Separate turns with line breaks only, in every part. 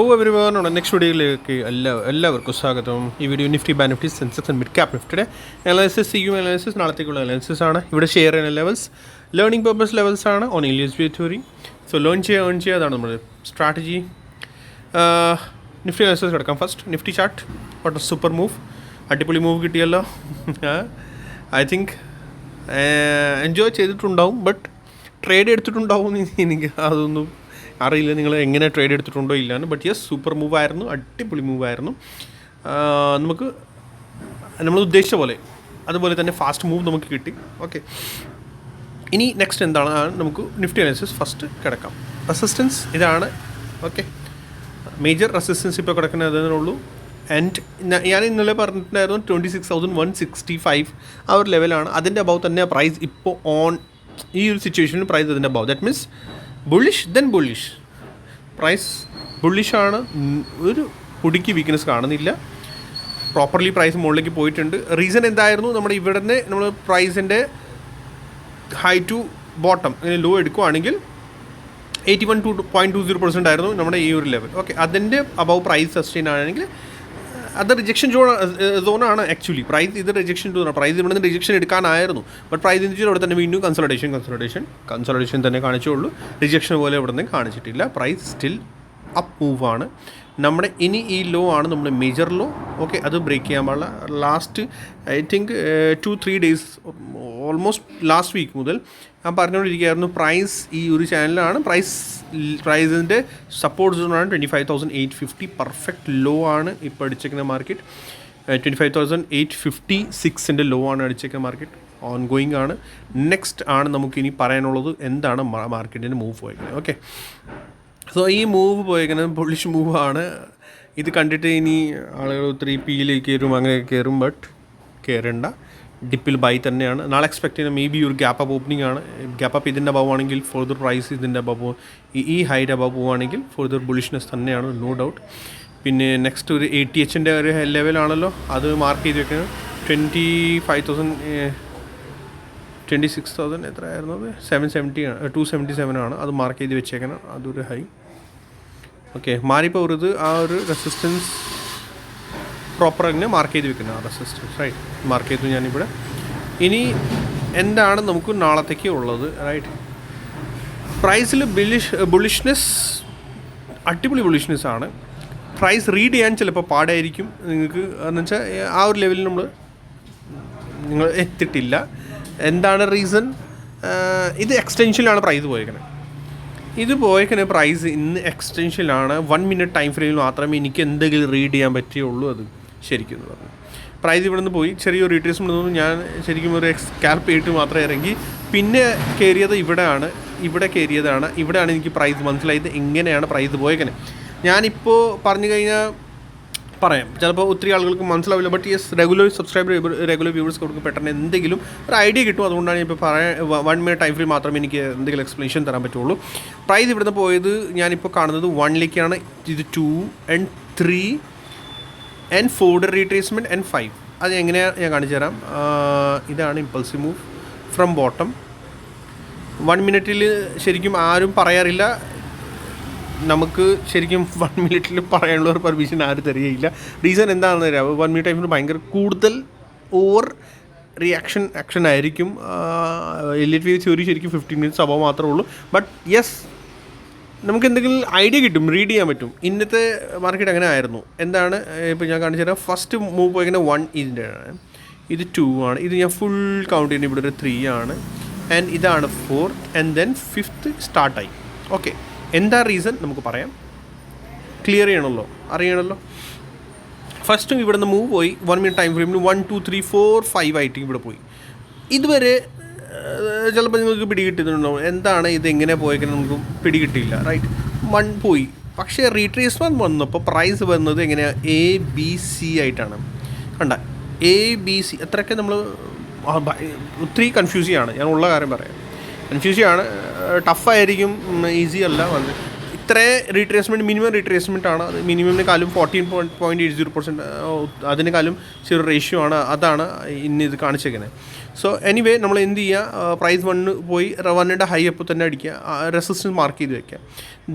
ഓ every next വീഡിയോയിലേക്ക് എല്ലാ എല്ലാവർക്കും സ്വാഗതം. ഈ വീഡിയോ നിഫ്റ്റി ബാ Nifty Sensex and mid cap നിഫ്റ്റിയുടെ അനാലിസിസ് സി യു അനാലിസിസ് നാളത്തേക്കുള്ള അനാലിസിസ് ആണ്. ഇവിടെ ഷെയർ ചെയ്യുന്ന ലെവൽസ് ലേണിംഗ് പർപ്പസ് ലെവൽസ് ആണ്. On English we theory so learn ചെയ്യുക ഏൺ ചെയ്യുക അതാണ് നമ്മുടെ സ്ട്രാറ്റജി നിഫ്റ്റി അനാലിസിസ് കിടക്കാം first Nifty chart what super move അടിപൊളി മൂവ് കിട്ടിയല്ലോ. ഐ തിങ്ക് എൻജോയ് ചെയ്തിട്ടുണ്ടാവും ബട്ട് ട്രേഡ് എടുത്തിട്ടുണ്ടാവും എനിക്ക് അതൊന്നും അറിയില്ല നിങ്ങൾ എങ്ങനെ ട്രേഡ് എടുത്തിട്ടുണ്ടോ ഇല്ലാന്ന്. ബട്ട് യെസ് സൂപ്പർ മൂവ് ആയിരുന്നു അടിപൊളി മൂവ് ആയിരുന്നു. നമുക്ക് നമ്മൾ ഉദ്ദേശിച്ച പോലെ അതുപോലെ തന്നെ ഫാസ്റ്റ് മൂവ് നമുക്ക് കിട്ടി. ഓക്കെ ഇനി നെക്സ്റ്റ് എന്താണ്? നമുക്ക് നിഫ്റ്റി അനാലിസിസ് ഫസ്റ്റ് കിടക്കാം. റെസിസ്റ്റൻസ് ഇതാണ് ഓക്കെ മേജർ റെസിസ്റ്റൻസ് ഇപ്പോൾ ഉള്ളൂ. ആൻഡ് ഞാൻ ഇന്നലെ പറഞ്ഞിട്ടുണ്ടായിരുന്നു twenty six thousand one sixty five ആ ഒരു ലെവലാണ് അതിന്റെ അബവ് തന്നെ പ്രൈസ് ഇപ്പോൾ ഓൺ ഈ ഒരു സിറ്റുവേഷനിൽ പ്രൈസ് അതിന്റെ above that means bullish then bullish price ബുള്ളിഷാണ് ഒരു പൊടിക്ക് വീക്ക്നെസ് കാണുന്നില്ല. പ്രോപ്പർലി പ്രൈസ് മുകളിലേക്ക് പോയിട്ടുണ്ട്. റീസൺ എന്തായിരുന്നു? നമ്മുടെ ഇവിടെ നിന്ന് നമ്മൾ പ്രൈസിന്റെ ഹൈ ടു ബോട്ടം അങ്ങനെ ലോ എടുക്കുവാണെങ്കിൽ eighty one two point two zero percent ആയിരുന്നു നമ്മുടെ ഈ ഒരു ലെവൽ ഓക്കെ അതിന്റെ അബവ് പ്രൈസ് സസ്റ്റെയിൻ ആണെങ്കിൽ അത് റിജക്ഷൻ സോണാണ് ആക്ച്വലി പ്രൈസ് ഇത് റിജക്ഷൻ സോണാണ് പ്രൈസ് ഇവിടെ നിന്ന് റിജക്ഷൻ എടുക്കാനായിരുന്നു. ബട്ട് പ്രൈസ് ഇൻഡിച്ച് ഇവിടെ തന്നെ വീണ്ടും കൺസൾട്ടേഷൻ കൺസൾട്ടേഷൻ കൺസൾട്ടേഷൻ തന്നെ കാണിച്ചുള്ളൂ റിജക്ഷൻ പോലെ ഇവിടെ നിന്ന് കാണിച്ചിട്ടില്ല പ്രൈസ് സ്റ്റിൽ അപ്പ് മൂവാണ് നമ്മുടെ ഇനി ഈ ലോ ആണ് നമ്മുടെ മേജർ ലോ ഓക്കെ അത് ബ്രേക്ക് ചെയ്യാൻ പാടില്ല. Last I think two three days almost last week മുതൽ ഞാൻ പറഞ്ഞുകൊണ്ടിരിക്കുകയായിരുന്നു പ്രൈസ് ഈ ഒരു ചാനലിലാണ് പ്രൈസ് പ്രൈസിന്റെ support സോണാണ് twenty five thousand eight fifty perfect low ആണ് ഇപ്പോൾ അടിച്ചേക്കുന്ന market twenty five thousand eight fifty സിക്സിന്റെ low ആണ് അടിച്ചേക്കുന്ന മാർക്കറ്റ് ഓൺ ഗോയിങ് ആണ്. നെക്സ്റ്റ് ആണ് നമുക്കിനി പറയാനുള്ളത് എന്താണ് മാർക്കറ്റിന്റെ മൂവ് പോയിരിക്കുന്നത് ഓക്കെ സോ ഈ മൂവ് പോയേക്കുന്നത് പൊളിഷ് മൂവാണ് ഇത് കണ്ടിട്ട് ഇനി ആളുകൾ ഒത്തിരി പിയിലേക്ക് കയറും അങ്ങനെ കയറും ബട്ട് കയറേണ്ട ഡിപ്പിൽ ബൈ തന്നെയാണ്. നാളെ എക്സ്പെക്ട് ചെയ്യുന്ന മേ ബി ഒരു ഗ്യാപ്പ് അപ്പ് ഓപ്പണിംഗ് ആണ്. ഗ്യാപ്പ് അപ്പ് ഇതിന്റെ അബവ് ആണെങ്കിൽ ഫർദർ പ്രൈസ് ഇതിന്റെ അബവ് ഈ ഹൈറ്റ് അബവ് പോവുകയാണെങ്കിൽ ഫർദർ ബുളിഷ്നെസ് തന്നെയാണ് നോ ഡൗട്ട് പിന്നെ നെക്സ്റ്റ് ഒരു എ ടി എച്ചിന്റെ ഒരു ലെവലാണല്ലോ അത് മാർക്ക് ചെയ്ത് വെക്കുന്നത് twenty five thousand twenty six thousand എത്രയായിരുന്നു seven seventy two seventy seven ആണ്. അത് മാർക്ക് ചെയ്ത് വെച്ചേക്കണം. അതൊരു ഹൈ ഓക്കെ മാറി പോകരുത് ആ ഒരു റെസിസ്റ്റൻസ് പ്രോപ്പർ തന്നെ മാർക്ക് ചെയ്ത് വെക്കുന്നത് ആ റെസിസ്റ്റൻസ് റൈറ്റ് മാർക്ക് ചെയ്തു ഞാനിവിടെ. ഇനി എന്താണ് നമുക്ക് നാളത്തേക്ക് ഉള്ളത് റൈറ്റ് പ്രൈസിൽ ബിലിഷ് ബുളിഷ്നെസ് അടിപൊളി ബുളിഷ്നെസ് ആണ്. പ്രൈസ് റീഡ് ചെയ്യാൻ ചിലപ്പോൾ പാടായിരിക്കും. നിങ്ങൾക്ക് എന്ന് വെച്ചാൽ ആ ഒരു ലെവലിൽ നമ്മൾ നിങ്ങൾ എത്തിയിട്ടില്ല. എന്താണ് റീസൺ ഇത് എക്സ്റ്റൻഷനിലാണ് പ്രൈസ് പോയേക്കുന്നത് ഇത് പോയേക്കുന്ന പ്രൈസ് ഇന്ന് എക്സ്റ്റൻഷനിലാണ് വൺ മിനിറ്റ് ടൈം ഫ്രെയിമിൽ മാത്രമേ എനിക്ക് എന്തെങ്കിലും റീഡ് ചെയ്യാൻ പറ്റുള്ളൂ അത് ശരിക്കും എന്ന് പറഞ്ഞു. പ്രൈസ് ഇവിടെ നിന്ന് പോയി ചെറിയൊരു റീട്രേസ്മെന്റ് നിന്നും ഞാൻ ശരിക്കും ഒരു സ്കാൽപ്പ് ചെയ്തിട്ട് മാത്രമേ ഇറങ്ങി. പിന്നെ കയറിയത് ഇവിടെയാണ്. ഇവിടെ കയറിയതാണ് ഇവിടെയാണ് എനിക്ക് പ്രൈസ് മനസ്സിലായത്. എങ്ങനെയാണ് പ്രൈസ് പോയേക്കുന്നത് ഞാനിപ്പോൾ പറഞ്ഞു കഴിഞ്ഞാൽ പറയാം. ചിലപ്പോൾ ഒത്തിരി ആളുകൾക്ക് മനസ്സിലാവില്ല. But yes regular subscriber regular viewers കൊടുക്കും പെട്ടെന്ന് എന്തെങ്കിലും ഒരു ഐഡിയ കിട്ടും. അതുകൊണ്ടാണ് ഇപ്പോൾ പറയാൻ വൺ മിനിറ്റ് ടൈം ഫ്രീ മാത്രമേ എനിക്ക് എന്തെങ്കിലും എക്സ്പ്ലനേഷൻ തരാൻ പറ്റുള്ളൂ. പ്രൈസ് ഇവിടുന്ന് പോയത് ഞാനിപ്പോൾ കാണുന്നത് വണ്ണിലേക്കാണ് ഇത് two and three and fourth retracement and five അത് എങ്ങനെയാണ് ഞാൻ കാണിച്ചു തരാം. ഇതാണ് impulsive move from bottom one മിനിറ്റിൽ ശരിക്കും ആരും പറയാറില്ല. നമുക്ക് ശരിക്കും വൺ മിനിറ്റിൽ പറയാനുള്ള ഒരു പെർമിഷൻ ആരും തരികയില്ല. റീസൺ എന്താണെന്ന് തരാം വൺ മിനിറ്റ് ടൈമിൽ ഭയങ്കര കൂടുതൽ ഓവർ റിയാക്ഷൻ ആക്ഷൻ ആയിരിക്കും. എൽ എറ്റ് വി തിയറി ശരിക്കും ഫിഫ്റ്റീൻ മിനിറ്റ്സ് അബവ് മാത്രമേ ഉള്ളൂ. ബട്ട് യെസ് നമുക്ക് എന്തെങ്കിലും ഐഡിയ കിട്ടും റീഡ് ചെയ്യാൻ പറ്റും. ഇന്നത്തെ മാർക്കറ്റ് അങ്ങനെ ആയിരുന്നു. എന്താണ്? ഇപ്പോൾ ഞാൻ കാണിച്ചു തരാം. ഫസ്റ്റ് മൂവ് പോയിക്കുന്ന വൺ ഇതിന്റെ ആണ് ഇത് ടു ആണ്. ഇത് ഞാൻ ഫുൾ കൗണ്ട് ചെയ്യുന്ന ഇവിടെ ഒരു ത്രീ ആണ്. ആൻഡ് ഇതാണ് ഫോർ ആൻഡ് ദെൻ ഫിഫ്ത്ത് സ്റ്റാർട്ടായി ഓക്കെ എന്താ റീസൺ നമുക്ക് പറയാം. ക്ലിയർ ചെയ്യണമല്ലോ? അറിയണമല്ലോ? ഫസ്റ്റും ഇവിടെ നിന്ന് മൂവ് പോയി. വൺ മിനിറ്റ് ടൈം ഫ്രെയിമിൽ one two three four five ആയിട്ട് ഇവിടെ പോയി. ഇതുവരെ ചിലപ്പോൾ നിങ്ങൾക്ക് പിടികിട്ടുന്നുണ്ടാവും എന്താണ് ഇത് എങ്ങനെ പോയേക്കുന്നത് നമുക്ക് പിടികിട്ടില്ല റൈറ്റ് വൺ പോയി. പക്ഷേ റീട്രേസ്മെന്റ് വന്നപ്പോൾ പ്രൈസ് വന്നത് എങ്ങനെയാണ് എ ബി സി ആയിട്ടാണ്. കണ്ട എ ബി സി അത്രയൊക്കെ നമ്മൾ ഒത്തിരി കൺഫ്യൂസ് ചെയ്യാണ് ഞാൻ ഉള്ള കാര്യം പറയാം. കൺഫ്യൂസ് ചെയ്യാണ് ടഫായിരിക്കും ഈസി അല്ല. വന്ന് ഇത്രേ റീട്രേസ്മെന്റ് മിനിമം റീട്രേസ്മെന്റ് ആണ്. അത് മിനിമമിനെക്കാളും fourteen point point eight zero percent അതിനേക്കാളും ചെറിയ റേഷ്യോ ആണ്. അതാണ് ഇന്ന് ഇത് കാണിച്ചേക്കുന്നത് സോ എനിവേ നമ്മൾ എന്ത് ചെയ്യുക പ്രൈസ് വണ്ണ് പോയി വണ്ണിന്റെ ഹൈ അപ്പോൾ തന്നെ അടിക്കുക. റെസിസ്റ്റൻസ് മാർക്ക് ചെയ്ത് വെക്കുക.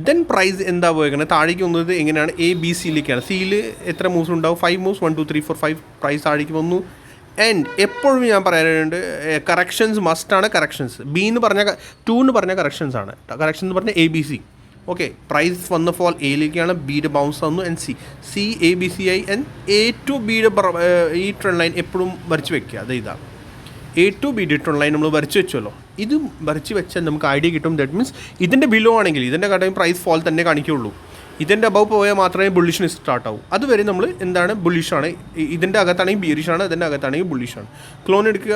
ദെൻ പ്രൈസ് എന്താ പോയേക്കുന്നത് താഴേക്ക് വന്നത് എങ്ങനെയാണ്? എ ബി സിയിലേക്കാണ് സിയിൽ എത്ര മൂവ്സ് ഉണ്ടാവും? Five moves one two three four five price താഴേക്ക് വന്നു. ആൻഡ് എപ്പോഴും ഞാൻ പറയാനുണ്ട് കറക്ഷൻസ് മസ്റ്റാണ് കറക്ഷൻസ് ബി എന്ന് പറഞ്ഞ ടു എന്ന് പറഞ്ഞ കറക്ഷൻസ് ആണ്. കറക്ഷൻ എന്ന് പറഞ്ഞാൽ A B C okay price വന്ന ഫോൾ എയിലേക്കാണ് ബിയുടെ ബൗൺസ് വന്നു and C C A B C I and A to ബിയുടെ ഈ ട്രെൻഡ് ലൈൻ എപ്പോഴും വരച്ച് വെക്കുക. അത് ഇതാണ്. A to B D trend line നമ്മൾ വരച്ച് വെച്ചല്ലോ. ഇത് വരച്ച് വെച്ചാൽ നമുക്ക് ഐഡിയ കിട്ടും. ദാറ്റ് മീൻസ് ഇതിന്റെ ബിലോ ആണെങ്കിൽ ഇതിന്റെ കടയും പ്രൈസ് ഫോൾ തന്നെ കാണിക്കുള്ളൂ ഇതിന്റെ അബവ് പോയാൽ മാത്രമേ ബുള്ളിഷിന് സ്റ്റാർട്ട് ആവൂ. അതുവരെ നമ്മൾ എന്താണ് ബുള്ളിഷാണ് ഇതിന്റെ അകത്താണെങ്കിൽ ബിയറിഷാണ് ഇതിന്റെ അകത്താണെങ്കിൽ ബുള്ളിഷാണ് ക്ലോൺ എടുക്കുക.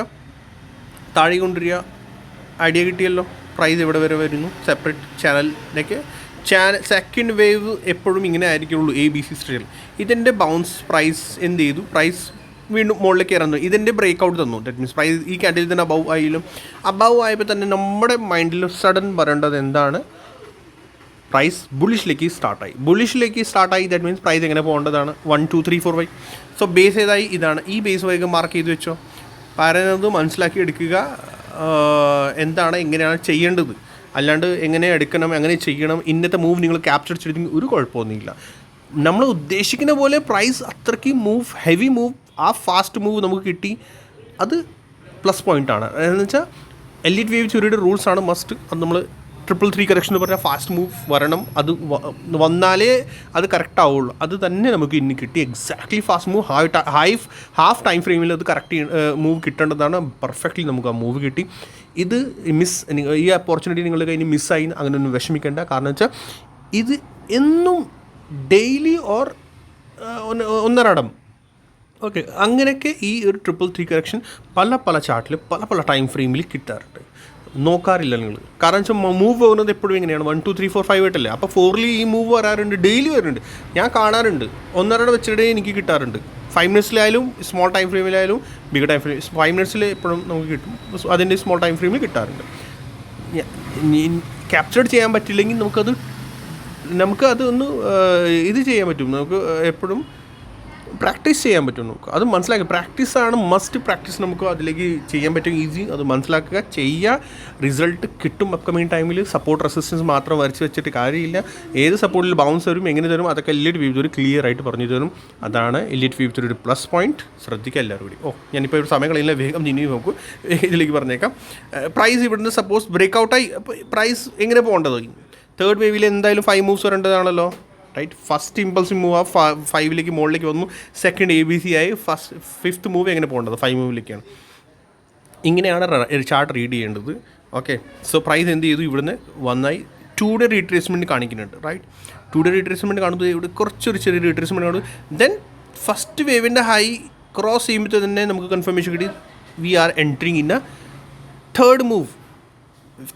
താഴെ കൊണ്ടുവരിക. ഐഡിയ കിട്ടിയല്ലോ. പ്രൈസ് ഇവിടെ വരെ വരുന്നു? സെപ്പറേറ്റ് ചാനലിലേക്ക് ചാനൽ സെക്കൻഡ് വേവ് എപ്പോഴും ഇങ്ങനെ ആയിരിക്കുള്ളൂ എ ബി സി സ്ട്രീൽ ഇതിന്റെ ബൗൺസ് പ്രൈസ് എന്ത് ചെയ്തു? പ്രൈസ് വീണ്ടും മുകളിലേക്ക് ഇറന്നു ഇതിന്റെ ബ്രേക്ക് ഔട്ട് തന്നു. ദറ്റ് മീൻസ് പ്രൈസ് ഈ കാൻഡിൽ തന്നെ അബവ് ആയാലും അബവ് ആയപ്പോൾ തന്നെ നമ്മുടെ മൈൻഡിൽ സഡൻ പറയേണ്ടത് എന്താണ്? പ്രൈസ് ബുള്ളിഷിലേക്ക് സ്റ്റാർട്ടായി ബുള്ളിഷിലേക്ക് സ്റ്റാർട്ടായി ദാറ്റ് മീൻസ് പ്രൈസ് എങ്ങനെ പോകേണ്ടതാണ്? One two three four five so base ഏതായി? ഇതാണ്. ഈ ബേസ് വൈകി മാർക്ക് ചെയ്ത് വെച്ചോ. പറയുന്നത് മനസ്സിലാക്കി എടുക്കുക. എന്താണ് എങ്ങനെയാണ് ചെയ്യേണ്ടത്? അല്ലാണ്ട് എങ്ങനെ എടുക്കണം എങ്ങനെ ചെയ്യണം ഇന്നത്തെ മൂവ് നിങ്ങൾ ക്യാപ്ചർ ചെയ്തിട്ടുണ്ടെങ്കിൽ ഒരു കുഴപ്പമൊന്നുമില്ല. നമ്മൾ ഉദ്ദേശിക്കുന്ന പോലെ പ്രൈസ് അത്രയ്ക്ക് മൂവ് ഹെവി മൂവ് ആ ഫാസ്റ്റ് മൂവ് നമുക്ക് കിട്ടി. അത് പ്ലസ് പോയിന്റ് ആണ്. എന്ന് വെച്ചാൽ എലിറ്റ് വേവ് ചുരിയുടെ റൂൾസ് ആണ് മസ്റ്റ് അത് നമ്മൾ ട്രിപ്പിൾ ത്രീ കറക്ഷൻ എന്ന് പറഞ്ഞാൽ ഫാസ്റ്റ് മൂവ് വരണം. അത് വന്നാലേ അത് കറക്റ്റ് ആവുള്ളൂ. അത് തന്നെ നമുക്ക് ഇന്ന് കിട്ടി. Exactly fast move high high half time ഫ്രെയിമിൽ അത് കറക്റ്റ് മൂവ് കിട്ടേണ്ടതാണ്. പെർഫെക്റ്റ്ലി നമുക്ക് ആ മൂവ് കിട്ടി. ഇത് മിസ് ഈ ഓപ്പർച്യൂണിറ്റി നിങ്ങളുടെ കയ്യിൽ മിസ്സായി അങ്ങനെ ഒന്നും വിഷമിക്കേണ്ട. കാരണം വെച്ചാൽ ഇത് എന്നും ഡെയിലി ഓർ ഒന്നരടം. ഓക്കെ അങ്ങനെയൊക്കെ ഈ ഒരു ട്രിപ്പിൾ ത്രീ കറക്ഷൻ പല പല ചാർട്ടിൽ പല പല ടൈം ഫ്രെയിമിൽ കിട്ടാറുണ്ട്. നോക്കാറില്ല നിങ്ങൾ. കാരണം വെച്ചാൽ മൂവ് പോകുന്നത് എപ്പോഴും എങ്ങനെയാണ് one two three four five ആയിട്ടല്ലേ. അപ്പോൾ ഫോറിൽ ഈ മൂവ് വരാറുണ്ട്. ഡെയിലി വരുന്നുണ്ട്. ഞാൻ കാണാറുണ്ട്. ഒന്നരയുടെ വെച്ചിട്ടേ എനിക്ക് കിട്ടാറുണ്ട്. ഫൈവ് മിനിറ്റ്സിലായാലും സ്മോൾ ടൈം ഫ്രെയിമിലായാലും ബിഗ് ടൈം ഫ്രെയിം ഫൈവ് മിനിറ്റ്സിൽ എപ്പോഴും നമുക്ക് കിട്ടും. അതിന്റെ സ്മോൾ ടൈം ഫ്രെയിമിൽ കിട്ടാറുണ്ട്. ക്യാപ്ചർഡ് ചെയ്യാൻ പറ്റില്ലെങ്കിൽ നമുക്കത് നമുക്ക് അതൊന്ന് ഇത് ചെയ്യാൻ പറ്റും. നമുക്ക് എപ്പോഴും പ്രാക്ടീസ് ചെയ്യാൻ പറ്റും നമുക്ക് അത് മനസ്സിലാക്കുക പ്രാക്ടീസാണ് മസ്റ്റ് പ്രാക്ടീസ് നമുക്ക് അതിലേക്ക് ചെയ്യാൻ പറ്റും. ഈസി അത് മനസ്സിലാക്കുക ചെയ്യുക റിസൾട്ട് കിട്ടും അപ്കമിങ് ടൈമിൽ സപ്പോർട്ട് റെസിസ്റ്റൻസ് മാത്രം വരച്ച് വെച്ചിട്ട് കാര്യമില്ല. ഏത് സപ്പോർട്ടിൽ ബൗൺസ് വരും എങ്ങനെ തരും അതൊക്കെ എല്ലിറ്റ് വീവ് ഒരു ക്ലിയർ ആയിട്ട് പറഞ്ഞു തരും. അതാണ് എല്ലിറ്റ് വീവ് ഒരു പ്ലസ് പോയിന്റ് ശ്രദ്ധിക്കുക എല്ലാവരും കൂടി. ഓ ഞാനിപ്പോൾ ഒരു സമയം കളയില്ല വേഗം ഇനി നോക്കൂ. ഇതിലേക്ക് പറഞ്ഞേക്കാം. പ്രൈസ് ഇവിടുന്ന് സപ്പോസ് ബ്രേക്ക് ഔട്ടായി പ്രൈസ് എങ്ങനെ പോകേണ്ടത്? തേർഡ് വേവിൽ എന്തായാലും ഫൈവ് മൂവ്സ് വരേണ്ടതാണല്ലോ. റൈറ്റ് ഫസ്റ്റ് ഇമ്പൾസ് മൂവ് ആ ഫൈവിലേക്ക് മുകളിലേക്ക് വന്നു. സെക്കൻഡ് എ ബി സി ആയി ഫസ്റ്റ് ഫിഫ്ത്ത് മൂവ് എങ്ങനെ പോകേണ്ടത്? ഫൈവ് മൂവിലേക്കാണ് ഇങ്ങനെയാണ് ചാർട്ട് റീഡ് ചെയ്യേണ്ടത്. ഓക്കെ സോ പ്രൈസ് എന്ത് ചെയ്തു? ഇവിടുന്ന് വന്നായി. ടു ഡേ റീട്രേസ്മെന്റ് കാണിക്കുന്നുണ്ട്. റൈറ്റ് ടു ഡേ റീട്രേസ്മെന്റ് കാണുന്നത് ഇവിടെ കുറച്ചൊരു ചെറിയ റീട്രേസ്മെന്റ് കാണുന്നത് ദെൻ ഫസ്റ്റ് വേവിന്റെ ഹൈ ക്രോസ് ചെയ്യുമ്പോൾ തന്നെ നമുക്ക് കൺഫർമേഷൻ കിട്ടി. We are entering in a third move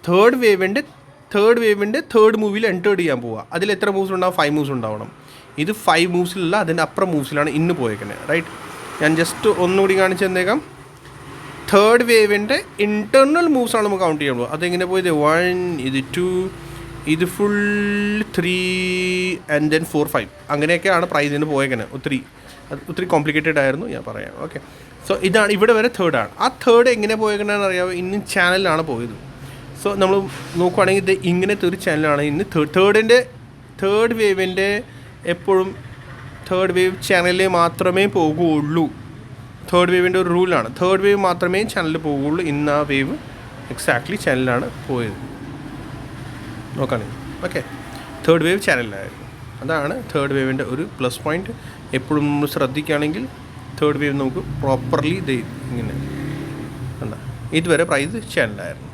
third വേവിന്റെ തേർഡ് വേവിന്റെ തേർഡ് മൂവിൽ എന്റേർഡ് ചെയ്യാൻ പോവുക അതിൽ എത്ര മൂവ്സ് ഉണ്ടാവും? ഫൈവ് മൂവ്സ് ഉണ്ടാവണം. ഇത് ഫൈവ് മൂവ്സിലല്ല അതിന്റെ അപ്പുറം മൂവ്സിലാണ് ഇന്ന് പോയേക്കുന്നത് റൈറ്റ് ഞാൻ ജസ്റ്റ് ഒന്നുകൂടി കാണിച്ചു തന്നേക്കാം. തേർഡ് വേവിന്റെ ഇന്റേർണൽ മൂവ്സ് ആണ് നമുക്ക് കൗണ്ട് ചെയ്യുള്ളൂ അതെങ്ങനെ പോയത്? വൺ ഇത് ടു ഇത് full three and then four five അങ്ങനെയൊക്കെയാണ് പ്രൈസിന് പോയേക്കുന്നത് ഒത്തിരി. അത് ഒത്തിരി കോംപ്ലിക്കേറ്റഡ് ആയിരുന്നു ഞാൻ പറയാം ഓക്കെ സോ ഇതാണ് ഇവിടെ വരെ തേർഡാണ് ആ തേർഡ് എങ്ങനെ പോയേക്കണെന്ന് അറിയാമോ ഇന്ന് ചാനലിലാണ് പോയത്. സോ നമ്മൾ നോക്കുവാണെങ്കിൽ ഇത് ഇങ്ങനത്തെ ഒരു ചാനലാണ് ഇന്ന് തേർഡിന്റെ തേർഡ് വേവിന്റെ എപ്പോഴും തേർഡ് വേവ് ചാനലിൽ മാത്രമേ പോകുള്ളൂ. തേർഡ് വേവിന്റെ ഒരു റൂളാണ് തേർഡ് വേവ് മാത്രമേ ചാനലിൽ പോകുള്ളൂ. ഇന്ന് ആ വേവ് എക്സാക്ട്ലി ചാനലിലാണ് പോയത്. നോക്കുകയാണെങ്കിൽ ഓക്കെ തേർഡ് വേവ് ചാനലിലായിരുന്നു അതാണ് തേർഡ് വേവിന്റെ ഒരു പ്ലസ് പോയിന്റ് എപ്പോഴും നമ്മൾ ശ്രദ്ധിക്കുകയാണെങ്കിൽ തേർഡ് വേവ് നമുക്ക് പ്രോപ്പർലി ഇത് ഇങ്ങനെ. എന്താ ഇതുവരെ പ്രൈസ് ചാനലായിരുന്നു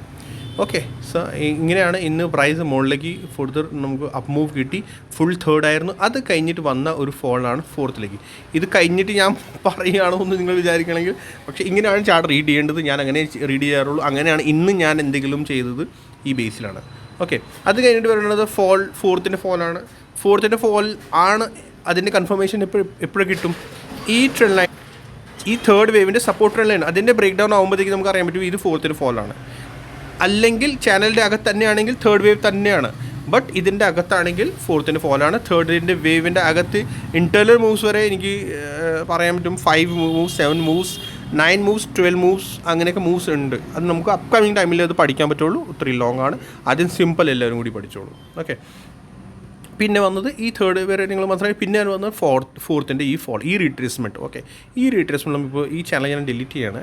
ഓക്കെ സോ ഇങ്ങനെയാണ് ഇന്ന് പ്രൈസ് മുകളിലേക്ക് ഫുർദർ നമുക്ക് അപ്പ് മൂവ് കിട്ടി. ഫുൾ തേർഡ് ആയിരുന്നു. അത് കഴിഞ്ഞിട്ട് വന്ന ഒരു ഫോളാണ് ഫോർത്തിലേക്ക് ഇത് കഴിഞ്ഞിട്ട് ഞാൻ പറയുകയാണോ എന്ന് നിങ്ങൾ വിചാരിക്കണമെങ്കിൽ പക്ഷേ ഇങ്ങനെയാണ് ചാർട്ട് റീഡ് ചെയ്യേണ്ടത്. ഞാൻ അങ്ങനെ റീഡ് ചെയ്യാറുള്ളൂ. അങ്ങനെയാണ് ഇന്ന് ഞാൻ എന്തെങ്കിലും ചെയ്തത് ഈ ബേസിലാണ് ഓക്കെ അത് കഴിഞ്ഞിട്ട് വരുന്നത് ഫോൾ ഫോർത്തിന്റെ ഫോളാണ് ഫോർത്തിന്റെ ഫോൾ ആണ് അതിന്റെ കൺഫർമേഷൻ എപ്പോഴും എപ്പോഴും കിട്ടും? ഈ ട്രെൻഡ് ലൈൻ ഈ തേർഡ് വേവിന്റെ സപ്പോർട്ട് ട്രെൻഡ് ലൈൻ അതിന്റെ ബ്രേക്ക് ഡൗൺ ആകുമ്പോഴത്തേക്ക് നമുക്ക് അറിയാൻ പറ്റും ഇത് ഫോർത്തിന് ഫോളാണ് അല്ലെങ്കിൽ ചാനലിന്റെ അകത്ത് തന്നെയാണെങ്കിൽ തേർഡ് വേവ് തന്നെയാണ്. ബട്ട് ഇതിന്റെ അകത്താണെങ്കിൽ ഫോർത്തിന്റെ ഫോലാണ് തേർഡിന്റെ വേവിന്റെ അകത്ത് ഇന്റേർണൽ മൂവ്സ് വരെ എനിക്ക് പറയാൻ പറ്റും five moves seven moves nine moves twelve moves അങ്ങനെയൊക്കെ മൂവ്സ് ഉണ്ട്. അത് നമുക്ക് അപ്കമിങ് ടൈമിൽ അത് പഠിക്കാൻ പറ്റുള്ളൂ. ഒത്തിരി ലോങ് ആണ്. ആദ്യം സിമ്പിൾ എല്ലാവരും കൂടി പഠിച്ചോളൂ. ഓക്കെ പിന്നെ വന്നത് ഈ തേർഡ് വരെ നിങ്ങൾ മാത്രമേ പിന്നെ വന്നത് ഫോർത്ത് ഫോർത്തിന്റെ ഈ ഫോൾ ഈ റീട്രേസ്മെന്റ് ഓക്കെ ഈ റീട്രേസ്മെന്റ് നമ്മളിപ്പോൾ ഈ ചാനൽ ഞാൻ ഡിലീറ്റ് ചെയ്യാണ്.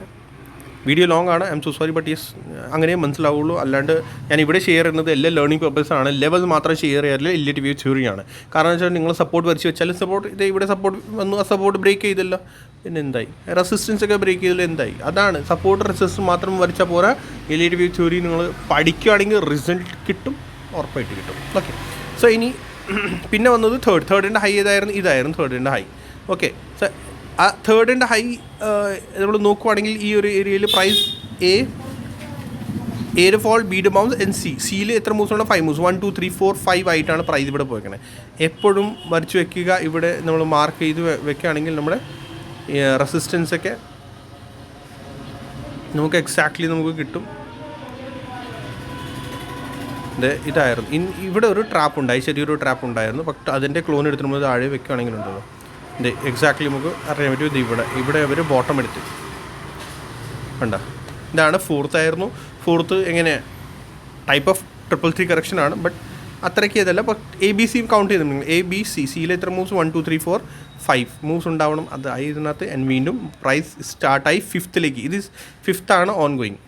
വീഡിയോ ലോങ് ആണ്. I'm so sorry but yes അങ്ങനെ മനസ്സിലാവുള്ളൂ. അല്ലാണ്ട് ഞാൻ ഇവിടെ ഷെയർ ചെയ്യുന്നത് എല്ലാ ലേണിംഗ് പർപ്പസ് ആണ്. ലെവൽ മാത്രം ഷെയർ ചെയ്യാറില്ല എല്ലാ ടി വി തിയറിയാണ് കാരണം വെച്ചാൽ നിങ്ങൾ സപ്പോർട്ട് വരച്ച് വെച്ചാൽ സപ്പോർട്ട് ഇത് ഇവിടെ സപ്പോർട്ട് വന്നു ആ സപ്പോർട്ട് ബ്രേക്ക് ചെയ്തല്ലോ. പിന്നെ എന്തായി? റെസിസ്റ്റൻസ് ഒക്കെ ബ്രേക്ക് ചെയ്തില്ല എന്തായി? അതാണ്. സപ്പോർട്ട് റെസിസ്റ്റൻസ് മാത്രം വരച്ചാൽ പോരാ. എല്ലാ ടി വി തിയറി നിങ്ങൾ പഠിക്കുകയാണെങ്കിൽ റിസൾട്ട് കിട്ടും ഉറപ്പായിട്ട് കിട്ടും. ഓക്കെ സോ ഇനി പിന്നെ വന്നത് തേർഡ് തേർഡിന്റെ ഹൈ ഏതായിരുന്നു? ഇതായിരുന്നു തേർഡിന്റെ ഹൈ ഓക്കെ സോ ആ തേർഡിന്റെ ഹൈ നമ്മൾ നോക്കുവാണെങ്കിൽ ഈ ഒരു ഏരിയയിൽ പ്രൈസ് എ എയുടെ fall B moves and C സിയിൽ എത്ര മൂസ് ഉണ്ട് five moves one two three four five ആയിട്ടാണ് പ്രൈസ് ഇവിടെ പോയിക്കണേ. എപ്പോഴും വരച്ച് വെക്കുക ഇവിടെ നമ്മൾ മാർക്ക് ചെയ്ത് വെക്കുകയാണെങ്കിൽ നമ്മുടെ റെസിസ്റ്റൻസ് ഒക്കെ നമുക്ക് എക്സാക്ട്ലി നമുക്ക് കിട്ടും. ഇത് ഇതായിരുന്നു. ഇൻ ഇവിടെ ഒരു ട്രാപ്പ് ഉണ്ടായി ചെറിയൊരു ട്രാപ്പ് ഉണ്ടായിരുന്നു. പക്ഷെ അതിന്റെ ക്ലോൺ എടുത്തിട്ട് നമ്മൾ താഴെ വെക്കുകയാണെങ്കിൽ ഉണ്ടല്ലോ ഇത് എക്സാക്ട്ലി നമുക്ക് അറിയാൻ പറ്റും. ഇത് ഇവിടെ ഇവിടെ അവർ ബോട്ടം എടുത്ത്. കണ്ട? ഇതാണ് ഫോർത്ത് ആയിരുന്നു. ഫോർത്ത് എങ്ങനെ? Type of triple three correction ആണ്. ബട്ട് അത്രയ്ക്ക് ഇതല്ല. But A B C count ചെയ്തിട്ടുണ്ടെങ്കിൽ എ ബി സി സിയിൽ എത്ര moves one two three four five moves ഉണ്ടാവണം. അത് ആയി ഇതിനകത്ത്. ആൻഡ് വീണ്ടും പ്രൈസ് സ്റ്റാർട്ടായി ഫിഫ്ത്തിലേക്ക് ഇത് ഫിഫ്ത്താണ് ഓൺ ഗോയിങ്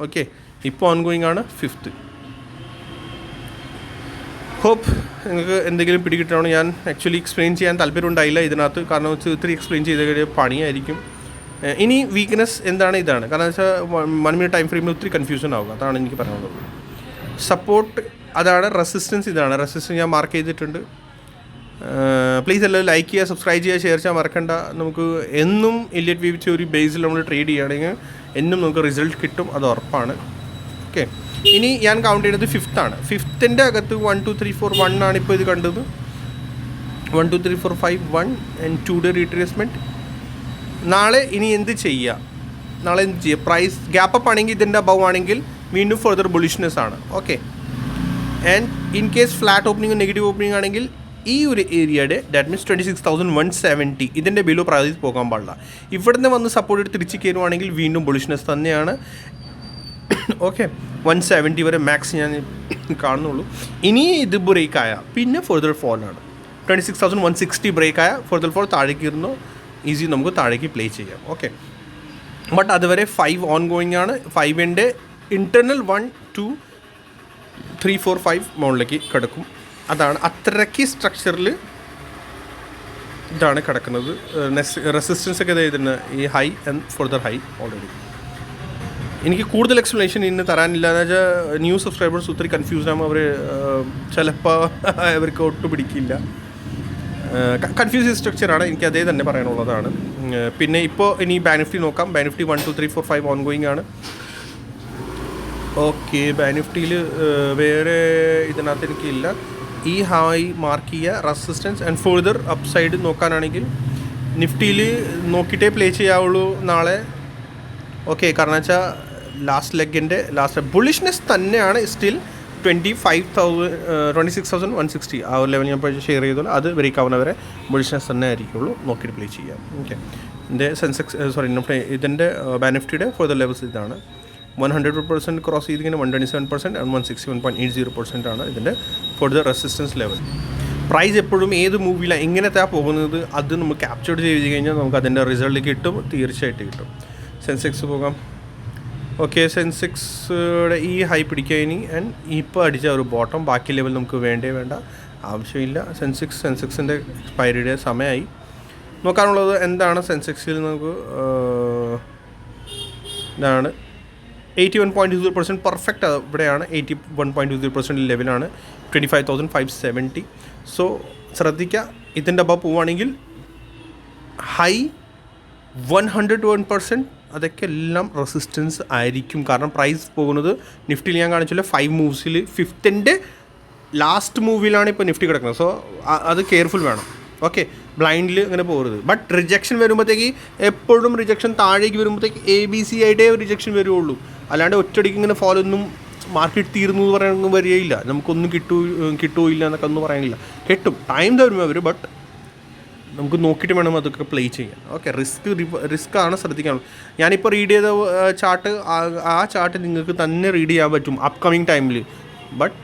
ഓക്കെ ഇപ്പോൾ ഓൺ ഗോയിങ് ആണ് ഫിഫ്ത്ത് ഹോപ്പ് നിങ്ങൾക്ക് എന്തെങ്കിലും പിടികിട്ടണം ഞാൻ ആക്ച്വലി എക്സ്പ്ലെയിൻ ചെയ്യാൻ താല്പര്യം ഉണ്ടായില്ല ഇതിനകത്ത്. കാരണം വെച്ച് ഇത്തിരി എക്സ്പ്ലെയിൻ ചെയ്ത് കഴിഞ്ഞാൽ പണിയായിരിക്കും. ഇനി വീക്ക്നെസ് എന്താണ് ഇതാണ്? കാരണം വെച്ചാൽ വൺ മിനിറ്റ് ടൈം ഫ്രെയിമിൽ ഒത്തിരി കൺഫ്യൂഷൻ ആവുക. അതാണ് എനിക്ക് പറയാനുള്ളത്. സപ്പോർട്ട് അതാണ് റെസിസ്റ്റൻസ് ഇതാണ്. റെസിസ്റ്റൻസ് ഞാൻ മാർക്ക് ചെയ്തിട്ടുണ്ട്. പ്ലീസ് എല്ലാവരും ലൈക്ക് ചെയ്യുക സബ്സ്ക്രൈബ് ചെയ്യുക ഷെയർ ചെയ്യാൻ മറക്കണ്ട. നമുക്ക് എന്നും ഇല്ലിയറ്റ് വീവിച്ച് ഒരു ബേസിൽ നമ്മൾ ട്രേഡ് ചെയ്യുകയാണെങ്കിൽ എന്നും നമുക്ക് റിസൾട്ട് കിട്ടും. അത് ഉറപ്പാണ്. ഓക്കെ ഇനി ഞാൻ കൗണ്ട് ചെയ്യുന്നത് ഫിഫ്ത്ത് ആണ്. ഫിഫ്ത്തിന്റെ അകത്ത് one two three four one ആണ് ഇപ്പോൾ ഇത് കണ്ടത്. One two three four five one and today retracement നാളെ ഇനി എന്ത് ചെയ്യുക നാളെ എന്ത് ചെയ്യുക പ്രൈസ് ഗ്യാപ്പ് അപ്പ് ആണെങ്കിൽ ഇതിന്റെ അബവ് ആണെങ്കിൽ വീണ്ടും ഫർദർ ബുളിഷ്നെസ് ആണ്. Okay and in case flat opening negative opening ആണെങ്കിൽ ഈ ഒരു ഏരിയയുടെ that means twenty six thousand one seventy ഇതിന്റെ ബിലോ പ്രൈസ് പോകാൻ പാടില്ല. ഇവിടുന്ന് വന്ന് സപ്പോർട്ട് എടുത്ത് തിരിച്ച് കയറുവാണെങ്കിൽ വീണ്ടും ബുളിഷ്നെസ് തന്നെയാണ്. ഓക്കെ വൺ സെവന്റി വരെ മാക്സ് ഞാൻ കാണുന്നുള്ളൂ. ഇനി ഇത് ബ്രേക്ക് ആയ പിന്നെ further ഫോളാണ് twenty six thousand one sixty break ആയ ഫർദർ ഫോൾ താഴേക്ക് ഇരുന്നു. ഈസി നമുക്ക് താഴേക്ക് പ്ലേ ചെയ്യാം. ഓക്കെ ബട്ട് അതുവരെ ഫൈവ് ഓൺ ഗോയിങ് ആണ് ഫൈവിന്റെ internal one two three four five മുകളിലേക്ക് കിടക്കും. അതാണ് അത്രയ്ക്ക് സ്ട്രക്ചറിൽ ഇതാണ് കിടക്കുന്നത്. റെസിസ്റ്റൻസ് ഒക്കെ ഇതായിരുന്നു ഈ high and further high already എനിക്ക് കൂടുതൽ എക്സ്പ്ലനേഷൻ ഇന്ന് തരാനില്ല. എന്ന് വെച്ചാൽ ന്യൂ സബ്സ്ക്രൈബേഴ്സ് ഒത്തിരി കൺഫ്യൂസ്ഡ് ആകുമ്പോൾ അവർ ചിലപ്പോൾ അവർക്ക് ഒട്ടും പിടിക്കില്ല. കൺഫ്യൂസ് സ്ട്രക്ചറാണ് എനിക്ക് അതേ തന്നെ പറയാനുള്ളതാണ്. പിന്നെ ഇപ്പോൾ ഇനി ബാനിഫ്റ്റി നോക്കാം. Bank Nifty one two three four five on going ആണ് ഓക്കെ ബാനിഫ്റ്റിയിൽ വേറെ ഇതിനകത്ത് എനിക്കില്ല. ഈ ഹൈ മാർക്ക് ചെയ്യുക resistance and further up side നോക്കാനാണെങ്കിൽ നിഫ്റ്റിയിൽ നോക്കിയിട്ടേ പ്ലേ ചെയ്യാവുള്ളൂ നാളെ. ഓക്കെ കാരണം വെച്ചാൽ ലാസ്റ്റ് ലെഗിന്റെ ലാസ്റ്റ് ബുളിഷ്നെസ് തന്നെയാണ് still twenty five thousand twenty six thousand one sixty ആ ഒരു ലെവൽ ഞാൻ ഷെയർ ചെയ്തോളൂ അത് ബ്രേക്ക് ആവുന്നവരെ ബുളിഷ്നെസ് തന്നെ ആയിരിക്കുള്ളൂ. നോക്കിയിട്ട് പ്ലേ ചെയ്യാം. ഓക്കെ ഇതിന്റെ സെൻസെക്സ് സോറി നമ്മുടെ ഇതിന്റെ ബാനിഫ്റ്റിയുടെ ഫോർ ദ ലെവൽസ് ഇതാണ് one hundred percent cross ചെയ്തിങ്ങനെ one twenty seven percent and one sixty one point eight zero percent ആണ് ഇതിന്റെ for the resistance level price എപ്പോഴും ഏത് മൂവിയിലാണ് എങ്ങനത്തെയാണ് പോകുന്നത് അത് നമുക്ക് ക്യാപ്ചർ ചെയ്ത് കഴിഞ്ഞാൽ നമുക്ക് അതിന്റെ റിസൾട്ട് കിട്ടും തീർച്ചയായിട്ടും കിട്ടും. സെൻസെക്സ് പോകാം. ഓക്കെ സെൻസെക്സുടെ ഈ ഹൈ പിടിക്കുക ഇനി ആൻഡ് ഇപ്പോൾ അടിച്ച ഒരു ബോട്ടം ബാക്കി ലെവൽ നമുക്ക് വേണ്ടേ വേണ്ട ആവശ്യമില്ല. സെൻസെക്സ് സെൻസെക്സിന്റെ എക്സ്പയറിയുടെ സമയമായി നോക്കാനുള്ളത് എന്താണ് സെൻസെക്സിൽ നമുക്ക് ഇതാണ്. Eighty one point zero percent perfect ഇവിടെയാണ്. Eighty one point zero percent ലെവലാണ് twenty five thousand five seventy so ശ്രദ്ധിക്കുക ഇതിന്റെ അബ പോവുകയാണെങ്കിൽ high one hundred one percent അതൊക്കെ എല്ലാം റെസിസ്റ്റൻസ് ആയിരിക്കും. കാരണം പ്രൈസ് പോകുന്നത് നിഫ്റ്റിയിൽ ഞാൻ കാണിച്ചില്ല ഫൈവ് മൂവ്സിൽ ഫിഫ്ത്തിന്റെ ലാസ്റ്റ് മൂവിലാണ് ഇപ്പോൾ നിഫ്റ്റി കിടക്കുന്നത്. സോ അത് കെയർഫുൾ വേണം. ഓക്കെ ബ്ലൈൻഡിൽ ഇങ്ങനെ പോകരുത്. ബട്ട് റിജക്ഷൻ വരുമ്പോഴത്തേക്ക് എപ്പോഴും റിജക്ഷൻ താഴേക്ക് വരുമ്പോഴത്തേക്ക് എ ബി സി ആയിട്ടേ റിജക്ഷൻ വരുള്ളൂ അല്ലാണ്ട് ഒറ്റയടിക്ക് ഇങ്ങനെ ഫോളോ ഒന്നും മാർക്കറ്റ് തീർന്നു എന്ന് പറയാനൊന്നും വരികയില്ല. നമുക്കൊന്നും കിട്ടൂ കിട്ടുകയില്ല എന്നൊക്കെ ഒന്നും പറയാനില്ല. കിട്ടും. ടൈം തരും അവർ ബട്ട് നമുക്ക് നോക്കിയിട്ട് വേണം അതൊക്കെ പ്ലേ ചെയ്യാൻ. ഓക്കെ റിസ്ക് റിസ്ക് ആണ് ശ്രദ്ധിക്കാൻ. ഞാനിപ്പോൾ റീഡ് ചെയ്ത ചാർട്ട് ആ ചാർട്ട് നിങ്ങൾക്ക് തന്നെ റീഡ് ചെയ്യാൻ പറ്റും അപ്കമിങ് ടൈമിൽ ബട്ട്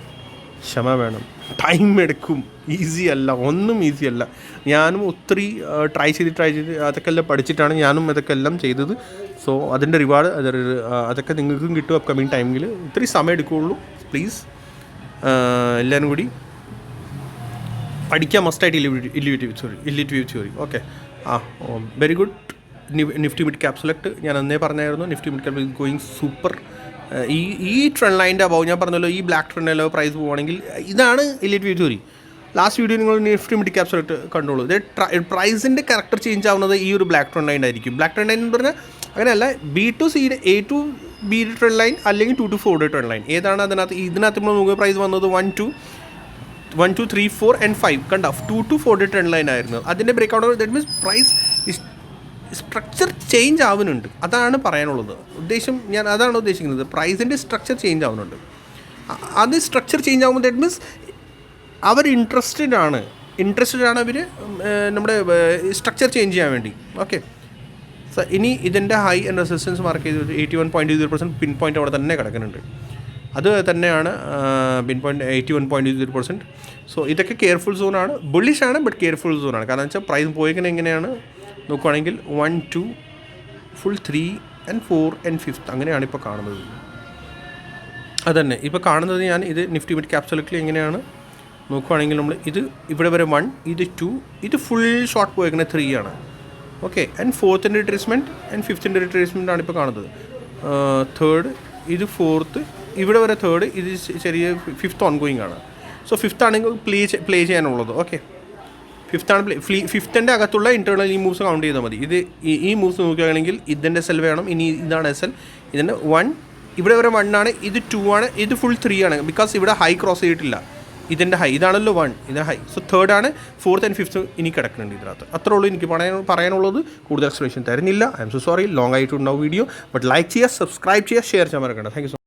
ക്ഷമ വേണം. ടൈം എടുക്കും. ഈസി അല്ല. ഒന്നും ഈസി അല്ല. ഞാനും ഒത്തിരി ട്രൈ ചെയ്ത് ട്രൈ ചെയ്ത് അതൊക്കെ എല്ലാം പഠിച്ചിട്ടാണ് ഞാനും ഇതൊക്കെ എല്ലാം ചെയ്തത്. സോ അതിന്റെ റിവാർഡ് അത് അതൊക്കെ നിങ്ങൾക്കും കിട്ടും അപ്കമിങ് ടൈമിൽ ഒത്തിരി സമയം എടുക്കുകയുള്ളൂ പ്ലീസ് എല്ലാവരും കൂടി പഠിക്കാൻ മസ്റ്റായിട്ട് Elliott wave sorry Elliott wave theory okay ആ very good Nifty mid cap select ഞാൻ അന്നേ പറഞ്ഞായിരുന്നു. Nifty mid cap going super ഈ ഈ ട്രെൻഡ് ലൈന്റെ അഭാവം ഞാൻ പറഞ്ഞല്ലോ ഈ ബ്ലാക്ക് ട്രെൻഡിലോ പ്രൈസ് പോവുകയാണെങ്കിൽ ഇതാണ് Elliott wave theory last video നിങ്ങൾ നിഫ്റ്റി മിഡ് ക്യാപ് സെലക്ട് കണ്ടോളൂ. ഇത് പ്രൈസിന്റെ കറക്റ്റർ ചേഞ്ച് ആവുന്നത് ഈ ഒരു ബ്ലാക്ക് ട്രെൻഡ് ലൈൻ ആയിരിക്കും. ബ്ലാക്ക് ട്രെൻഡ് ലൈൻ എന്ന് പറഞ്ഞാൽ അങ്ങനെയല്ല B to C A to B trend line അല്ലെങ്കിൽ two to four trend line ഏതാണ് അതിനകത്ത് ഇതിനകത്ത് നമ്മൾ നോക്കുക പ്രൈസ് വന്നത് one two one two three four and five കണ്ട? Two to four trend line ആയിരുന്നു. അതിന്റെ break out that means price structure change ആവുന്നുണ്ട്. അതാണ് പറയാനുള്ളത്. ഉദ്ദേശം ഞാൻ അതാണ് ഉദ്ദേശിക്കുന്നത്. പ്രൈസിന്റെ സ്ട്രക്ചർ ചേഞ്ച് ആവുന്നുണ്ട്. അത് സ്ട്രക്ചർ ചേഞ്ച് ആകുമ്പോൾ ദാറ്റ് മീൻസ് അവർ ഇൻട്രസ്റ്റഡ് ആണ്. ഇൻട്രസ്റ്റഡ് ആണ് അവർ നമ്മുടെ സ്ട്രക്ചർ ചേഞ്ച് ചെയ്യാൻ വേണ്ടി. ഓക്കെ ഇനി ഇതിന്റെ ഹൈ ആൻഡ് റെസിസ്റ്റൻസ് മാർക്ക് ചെയ്ത് eighty one point zero percent pinpoint അവിടെ തന്നെ കിടക്കുന്നുണ്ട്. അത് തന്നെയാണ് pinpoint eighty one point zero percent so ഇതൊക്കെ കെയർഫുൾ സോണാണ്. ബുള്ളിഷ് ആണ് ബട്ട് കെയർഫുൾ സോണാണ്. കാരണം വെച്ചാൽ പ്രൈസ് പോയിക്കുന്ന എങ്ങനെയാണ്? നോക്കുവാണെങ്കിൽ one two full three and four and fifth അങ്ങനെയാണ് ഇപ്പോൾ കാണുന്നത്. അതന്നെ. ഇപ്പോൾ കാണുന്നത് ഞാൻ ഇത് നിഫ്റ്റി മിഡ് ക്യാപ്സലക്കിൽ എങ്ങനെയാണ്? നോക്കുവാണെങ്കിൽ നമ്മൾ ഇത് ഇവിടെ വരെ വൺ ഇത് ടു ഇത് ഫുൾ ഷോർട്ട് പോയേക്കുന്നത് ത്രീ ആണ്. ഓക്കെ ആൻഡ് ഫോർത്തിന്റെ റിട്രേസ്മെന്റ് ആൻഡ് ഫിഫ്ത്തിന്റെ റിട്രേസ്മെന്റാണ് ഇപ്പോൾ കാണുന്നത്. തേർഡ് ഇത് ഫോർത്ത് ഇവിടെ വരെ തേർഡ് ഇത് ചെറിയ ഫിഫ്ത്ത് ഓൺ ഗോയിങ് ആണ്. സോ ഫിഫ്ത്ത് ആണെങ്കിൽ പ്ലേ പ്ലേ ചെയ്യാനുള്ളത്. ഓക്കെ ഫിഫ്ത്ത് ആണ് പ്ലേ ഫിഫ്ത്തിന്റെ അകത്തുള്ള ഇന്റേർണൽ ഈ മൂവ്സ് കൗണ്ട് ചെയ്താൽ മതി. ഇത് ഈ മൂവ്സ് നോക്കുകയാണെങ്കിൽ ഇതിന്റെ സെൽ വേണം ഇനി ഇതാണ് എസ് എൽ ഇതിന്റെ വൺ ഇവിടെ വരെ വൺ ആണ് ഇത് ടു ആണ് ഇത് ഫുൾ ത്രീ ആണ്. ബിക്കോസ് ഇവിടെ ഹൈ ക്രോസ് ചെയ്തിട്ടില്ല. ഇതിന്റെ ഹൈ ഇതാണല്ലോ വൺ ഇത് ഹൈ സോ തേർഡ് ആണ് ഫോർത്ത് ആൻഡ് ഫിഫ്ത്ത് ഇനി കിടക്കുന്നുണ്ട് ഇതിനകത്ത്. അത്രേ ഉള്ളൂ എനിക്ക് പറയാൻ പറയാനുള്ളത്. കൂടുതൽ എക്സ്പ്ലനേഷൻ തരുന്നില്ല. I am so sorry long ആയിട്ടുണ്ടാവും വീഡിയോ ബട്ട് ലൈക്ക് ചെയ്യുക സബ്സ്ക്രൈബ് ചെയ്യുക ഷെയർ ചെയ്യാൻ മറക്കണ്ട. Thank you